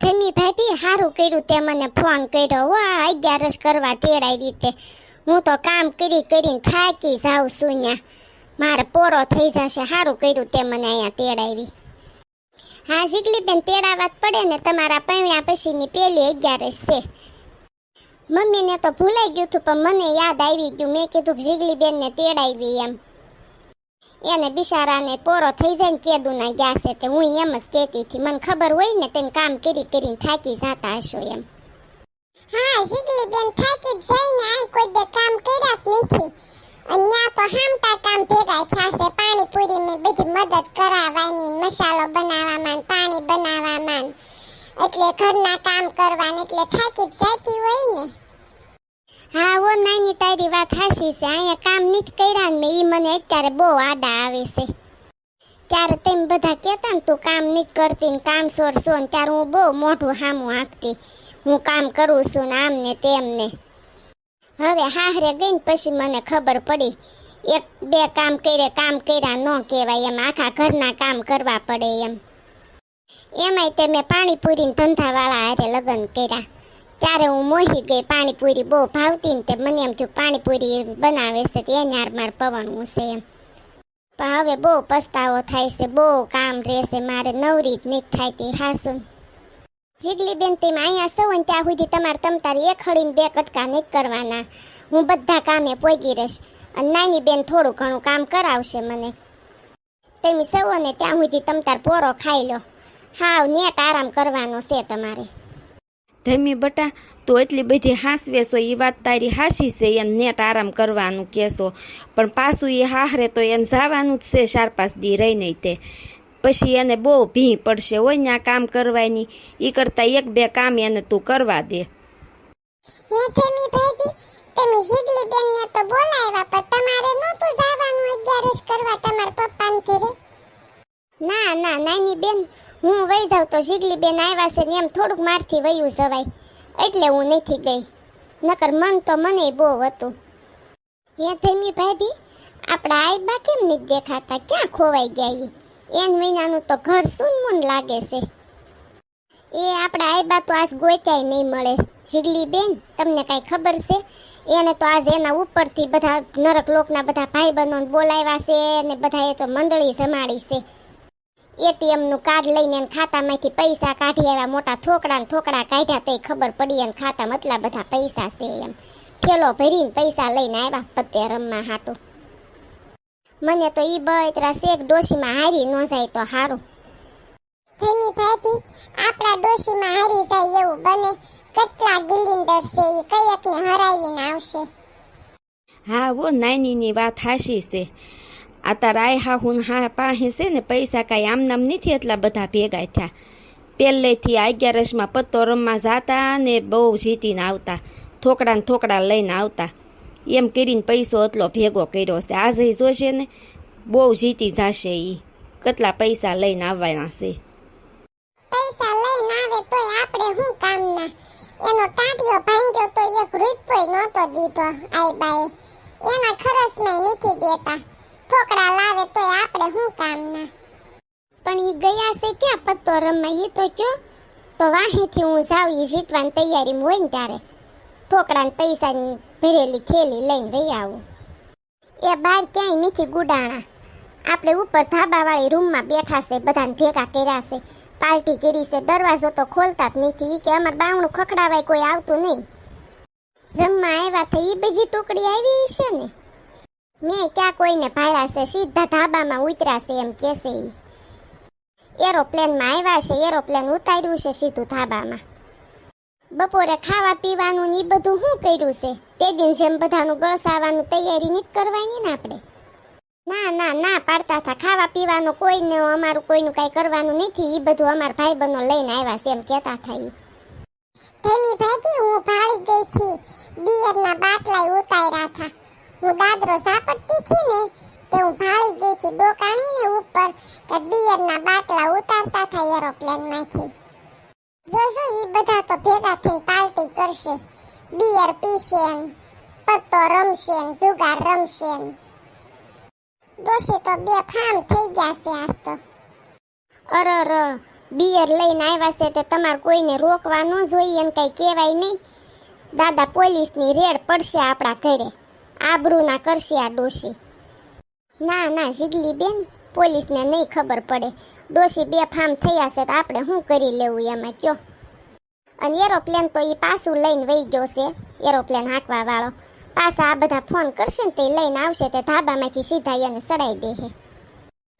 ધમી ભાભી સારું કર્યું તે મને ફોન કર્યો. વાહ અગિયારસ કરવા તેડાવી તે હું તો કામ કરી કરીને થાકી જાઉં છું ત્યાં મારે પોરો થઈ જશે. સારું કર્યું તે મને અહીંયા તેડાવી. હા જીગલી બેન તેડાવા જ પડે ને તમારા પૈણ્યા પછીની પેલી અગિયારસ છે. મમ્મીને તો ભૂલાઈ ગયું હતું, પણ મને યાદ આવી ગયું. મેં કીધું જીગલી બેનને તેડાવી એમ. એને બિચારાને પોરો થઈ જાય ને કેદું ના ગયા છે તે હું એમ જ કહેતી હતી. મને ખબર હોય ને તેમ કામ કરી કરીને થાકી જતા હશો એમ. હા જીગલી બેન થાકી જઈને આઈ કોઈ દે કામ કર્યા જ નથી. અહીંયા તો હામતા કામ ભેગા થયા છે. પાણીપુરી મેં બધી મદદ કરાવવાની, મસાલો બનાવવામાં પાણી બનાવવામાં એટલે ઘરના કામ કરવાને, એટલે થાકી જ જાતી હોય ને. ઓ નાની તારી વાત હાશી છે. અહીંયા કામ નથી કર્યા ને ઈ મને અત્યારે બહુ આડા આવે છે. ત્યારે તેમ બધા કહેતા ને, તું કામ નથી કરતી ને કામ સોર છો ને ત્યારે હું બહુ મોઢું હામું હાંકતી. હું કામ કરું છું ને આમ ને તેમ ને. હવે હાહરે ગઈ ને પછી મને ખબર પડી. એક બે કામ કરે કામ કર્યા ન કહેવાય એમ. આખા ઘરના કામ કરવા પડે એમ. એમાંય તે મેં પાણીપુરીને ધંધાવાળા હારે લગ્ન કર્યા. ત્યારે હું મોહી ગઈ, પાણીપુરી બહુ ભાવતી ને તે મને એમ થયું પાણીપુરી બનાવે છે તે એની માર પવનવું છે એમ. પણ હવે બહુ પસ્તાવો થાય છે, બહુ કામ રહેશે, મારે નવરી જ નહીં થાય તે હાસું. જીગલી બેન તેમ અહીંયા સૌ ને ત્યાં સુધી તમારે તમ તારી એક હળીને બે કટકા નહીં કરવાના. હું બધા કામે પોગી રહીશ અને નાની બેન થોડું ઘણું કામ કરાવશે મને. તમે સૌ ને ત્યાં સુધી તમ તાર પોરો ખાઈ લો. હાવ નેટ આરામ કરવાનો છે તમારે. ધમી બટા, તો એટલી બધી હાંસવે છો એ વાત તારી હાસી છે, એને નેટ આરામ કરવાનું કહેશો. પણ પાછું એ હાહરે તો એને જવાનું જ છે ચાર પાંચ દી રહી નહીં તે. પછી એને બહુ ભીં પડશે હોય ને આ કામ કરવાની. એ કરતાં એક બે કામ એને તું કરવા દે. તેમી જીગલી બેનને તો બોલાવ્યા, પણ તમારે નહોતું જવાનું અગિયારસ કરવા તમારા પપ્પાને ઘરે? ના ના, નાની બેન હું વહી જાઉં તો જીગલી બેન આવ્યા છે ને એમ થોડુંક મારથી વયું જવાય. એટલે હું નથી ગઈ. નકર મન તો મને બહુ હતું. હે તેમી ભાભી, આપણા આઈબા કેમ નથી દેખાતા? ક્યાં ખોવાઈ ગયા એ એન વિનાનું તો ઘર સુનમુન લાગે છે. એ આપણા આઈબા તો આજ ગોત્યાય નહીં મળે. જીગલી બેન તમને કાંઈ ખબર છે? એને તો આજ એના ઉપરથી બધા નરક લોકના બધા ભાઈ બહેનોને બોલાવ્યા છે ને બધા એ તો મંડળી જમાડી છે. એટીએમનું કાર્ડ લઈને ખાતામાંથી પૈસા કાઢી આવ્યા. મોટા થોકડા ને થોકડા કાઢ્યા તે ખબર પડી એને ખાતામાં એટલા બધા પૈસા છે એમ. ઠેલો ભરીને પૈસા લઈને આવ્યા પત્તે રમવા હાટું. મને તો ઈ બૈતરા શેક ડોશીમાં હારી ન જાય તો સારું ધની ભાભી આપણા ડોશીમાં હારી જાય એવું બને. કેટલા ગિલિન્ડર છે એ કયકને હરાવીને આવશે. હા વો નાનીની વાત હાશી છે. આ તારા હા હું હા પાસે છે ને પૈસા કાંઈ આમ નામ નથી એટલા બધા ભેગા થયા. પહેલેથી અગિયારસમાં પત્તો રમવા જાતા ને બહુ જીતીને આવતા થોકડાને થોકડા લઈને આવતા. એમ કરીને પૈસો એટલો ભેગો કર્યો છે. આજે જોશે ને બહુ જીતી જશે એ કેટલા પૈસા લઈને આવવાના છે. પૈસા લઈને આવે તોય આપણે શું કામના? એનો ટાંટિયો ભાંગ્યો તો એક રૂપિયો નહોતો દીધો આઈ બાએ. એના ખરચમાં નથી દેતા. થોકડા લાવે તો આપણે શું કામના? પણ ઈ ગયા છે ક્યાં પત્તો રમવા? ઈ તો કયો, તો વાહીથી હું જાઉં, ઈ જીતવાની તૈયારીમાં હોય ને ત્યારે. થોકડા પૈસાની ભરેલી થેલી લઈને વહી આવું. એ બહાર ક્યાંય નથી ગુડાણા. આપણે ઉપર ધાબાવાળી રૂમમાં બેઠા છે, બધાને ભેગા કર્યા છે. પાર્ટી કરી છે, દરવાજો તો ખોલતા જ નથી. કે અમાર બાવણું ખખડાવાય, કોઈ આવતું નહીં. જમવા આવ્યા થઈ એ બીજી ટુકડી આવી છે ને? મેં ક્યાં કોઈને ભાડ્યા છે, સીધા ધાબામાં ઉતર્યા છે એમ કહેશે એ એરોપ્લેનમાં આવ્યા છે, એરોપ્લેન ઉતાર્યું છે સીધું ધાબામાં. બપોરે ખાવા પીવાનું ને બધું શું કર્યું છે? તે દિન જેમ બધાનું ગળસાવાનું તૈયારી નહીં કરવાની ને આપણે. ના ના ના પાડતા હતા. ખાવા પીવાનું કોઈને, અમારું કોઈનું કાંઈ કરવાનું નથી. એ બધું અમારા ભાઈ બનો લઈને આવ્યા છે એમ કહેતા હતા એ ભાઈ ભાગી હું ભાળી ગઈ થી. બિયરના બાટલા ઉતાર્યા હતા. હું દાદરો ઝાપટતી થી ને, તે હું ભાળી ગઈ છું ડોકાણી ને ઉપર, કે બિયરના બાટલા ઉતારતા થાય એરોપ્લેનમાંથી. જોજો એ બધા તો ભેગા થઈને પાર્ટી કરશે. બિયર પીશે એમ, પત્તો રમશે એમ, જુગાર રમશે એમ. ડોશી તો બે ફામ થઈ ગયા છે આજ તો. અરર બિયર લઈને આવ્યા છે તે તમારે કોઈને રોકવા ન જોઈએ એમ કંઈ કહેવાય નહીં. દાદા પોલીસની રેડ પડશે આપણા ઘરે. આબરૂના કરશે આ ડોશી. ના ના જીગલી બેન પોલીસને નહીં ખબર પડે. ડોશી બે ફામ થયા છે તો આપણે શું કરી લેવું એમાં, કયો? અને એરોપ્લેન તો એ પાછું લઈને વહી ગયો છે, એરોપ્લેન હાંકવા વાળો પાછા આ બધા ફોન કરશે ને તે લઈને આવશે તે ધાબામાંથી સીધા એને સડાઈ દે હે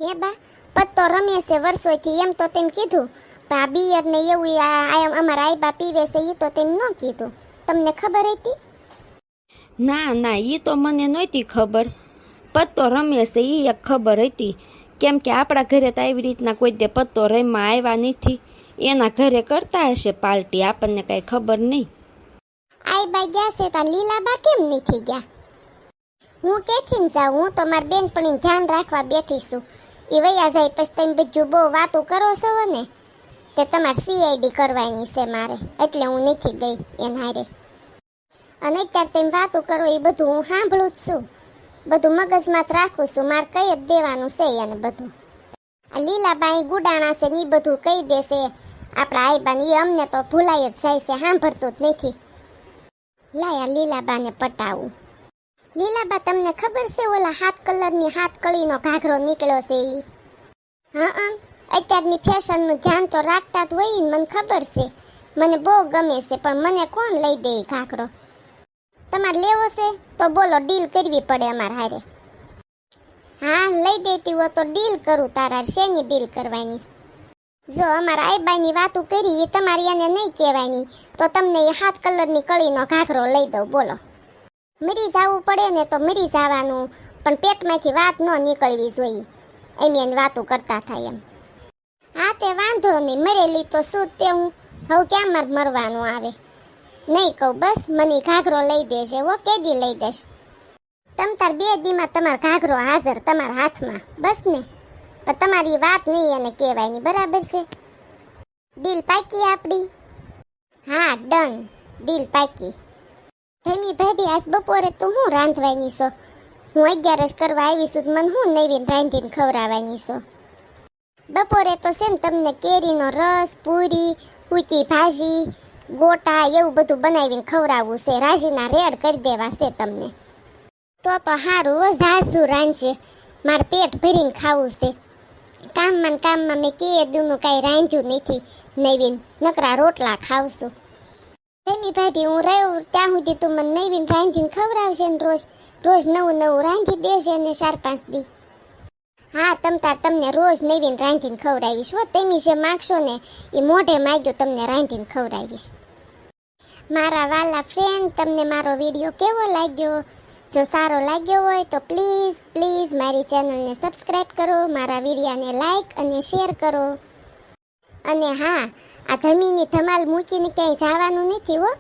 હે બા, પત્તો રમે છે વર્ષોથી, એમ તો તેમ કીધું. પણ આ બિયર ને એવું અમારા આઈબા પીવે છે એ તો તેમ ન કીધું. તમને ખબર હતી? ના ના એ તો મને નહોતી ખબર. પત્તો રમે છે એ એક ખબર હતી. કેમ કે આપણા ઘરે તો આવી રીતના કોઈ દે પત્તો રમવા આવ્યા નથી. એના ઘરે કરતા હશે પાર્ટી, આપણને કાંઈ ખબર નહીં. આઈબા ગયા છે તો લીલાબા કેમ નથી ગયા? હું કેથી ને જાઉં, હું તો મારી બેનપણી ધ્યાન રાખવા બેઠી છું એ વૈયા જાય પછી તમે બધું બહુ વાતો કરો છો ને? તે તમારે સીઆઈડી કરવાની છે મારે, એટલે હું નથી ગઈ એના હારે. અને અત્યારે તમે વાતો કરો એ બધું હું સાંભળું જ છું. બધું મગજમાં રાખું છું. મારે કઈ જ દેવાનું છે એને બધું. આ લીલાબાઈ ગુડાણા છે ને એ બધું કહી દેશે આપણા આઈબાને એ અમને તો ભૂલાઈ જ જાય છે. સાંભળતું જ નથી. લાયા લીલાબાને પટાવું. લીલાબા, તમને ખબર છે ઓલા હાથ કલરની હાથ કળીનો ઘાઘરો નીકળ્યો છે એ હા અત્યારની ફેશનનું ધ્યાન તો રાખતા જ હોય મને ખબર છે. મને બહુ ગમે છે, પણ મને કોણ લઈ દે એ ઘાઘરો? તમારે લેવો છે, તો બોલો ડીલ કરવી પડે અમારે હારે. હા, લઈ દેતી હો તો ડીલ કરું, તારા શેની ડીલ કરવાની? જો, અમારા આઈબાની વાતું કરી, એ તમારી એને નહીં કહેવાની, તો તમને એ હાથ કલરની કળીનો ઘાઘરો લઈ દઉં, બોલો. મરી જવું પડે ને તો મરી જવાનું પણ પેટમાંથી વાત ન નીકળવી જોઈએ. એમ એને વાતું કરતા થાય એમ. હા, તે વાંધો નહીં, મરેલી તો શું તે હું, હવે ક્યાં મારે મરવાનું આવે? નહીં કહું, બસ મને ઘાઘરો લઈ દેશે હો, કેદી લઈ દેશ. તમ તાર બે દીમાં તમારો ઘાઘરો હાજર, તમારા હાથમાં, બસ ને. પણ તમારી વાત નહીં એને કહેવાય નહીં બરાબર છે? ડીલ પાકી આપણી હા, ડન, ડીલ પાકી. ધેમી ભાભી, આજ બપોરે તું હું રાંધવાની છો? હું અગિયાર જ કરવા આવી છું મને હું નવીન રાંધીને ખવડાવવાની છો? બપોરે તો છે ને તમને કેરીનો રસ, પૂરી હુકી ભાજી ગોટા એવું બધું બનાવીને ખવડાવવું છે, રાજીના રેડ કરી દેવા છે તમને. તો તો સારું ઝાઝું રાંધશે મારે પેટ ભરીને ખાવું છે. કામમાં કામમાં મેં કે દૂનું કાંઈ રાંધ્યું નથી. નવીન નકરા રોટલા ખાવશું. તેની ભાભી, હું રહ્યું ત્યાં સુધી તું મને નવીન રાંધીને ખવડાવશે ને રોજ. રોજ નવું નવું રાંધી દેશે ને ચાર પાંચ દી. હા, તમ તાર તમને રોજ નવીન રાંધીને ખવડાવીશ હો. તમે જે માગશો ને એ મોઢે માગ્યો, તમને રાંધીને ખવડાવીશ. મારા વાલા ફ્રેન્ડ તમને મારો વીડિયો કેવો લાગ્યો? જો સારો લાગ્યો હોય તો પ્લીઝ પ્લીઝ મારી ચેનલને સબસ્ક્રાઈબ કરો, મારા વિડીયાને લાઈક અને શેર કરો. અને હા, આ ધમીની ધમાલ મૂકીને ક્યાંય જવાનું નથી હો.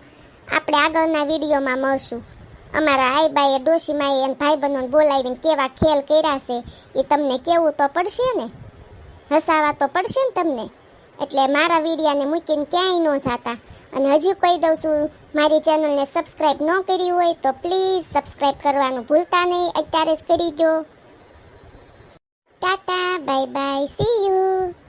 આપણે આગળના વિડીયોમાં મળશું. અમારા આઈબાએ ડોશીમાએ અને ભાઈબંધોને બોલાવીને કેવા ખેલ કર્યા છે એ તમને કેવું તો પડશે ને? હસાવા તો પડશે ને તમને? એટલે મારા વિડીયાને મૂકીને ક્યાંય ન જાતા. અને હજી કહી દઉં છું, મારી ચેનલને સબસ્ક્રાઈબ ન કરી હોય તો પ્લીઝ સબસ્ક્રાઈબ કરવાનું ભૂલતા નહીં. અત્યારે જ કરી દો tata, bye bye, see you.